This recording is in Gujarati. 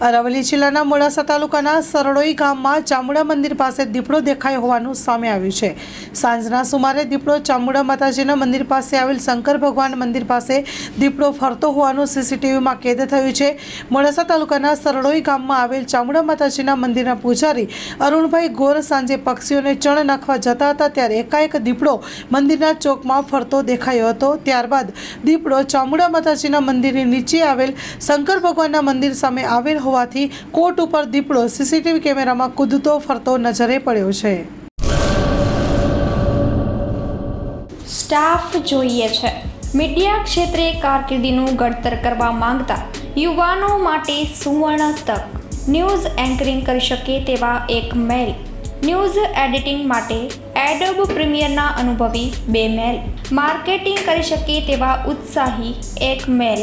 અરવલ્લી જિલ્લાના મોડાસા તાલુકાના સરડોઈ ગામમાં ચામુંડા મંદિર પાસે દીપડો દેખાયો હોવાનું સામે આવ્યું છે. સાંજના સુમારે દીપડો ચામુંડા માતાજીના મંદિર પાસે આવેલ શંકર ભગવાન મંદિર પાસે દીપડો ફરતો હોવાનું સીસીટીવીમાં કેદ થયું છે. મોડાસા તાલુકાના સરડોઈ ગામમાં આવેલ ચામુંડા માતાજીના મંદિરના પૂજારી અરુણભાઈ ગોર સાંજે પક્ષીઓને ચણ નાખવા જતા હતા ત્યારે એકાએક દીપડો મંદિરના ચોકમાં ફરતો દેખાયો હતો. ત્યારબાદ દીપડો ચામુંડા માતાજીના મંદિરની નીચે આવેલ શંકર ભગવાનના મંદિર સામે આવેલ હોવાથી કોર્ટ ઉપર દીપડો સીસીટીવી કેમેરામાં કૂદતો ફરતો નજરે પડ્યો છે. સ્ટાફ જોઈએ છે. મીડિયા ક્ષેત્રે કારકિર્દીનું ઘડતર કરવા માંગતા યુવાનો માટે સુવર્ણ તક. ન્યૂઝ એન્કરિંગ કરી શકે તેવા એક મેલ. ન્યૂઝ એડિટિંગ માટે એડોબ પ્રીમિયરના અનુભવી બે મેલ. માર્કેટિંગ કરી શકે તેવા ઉત્સાહી એક મેલ.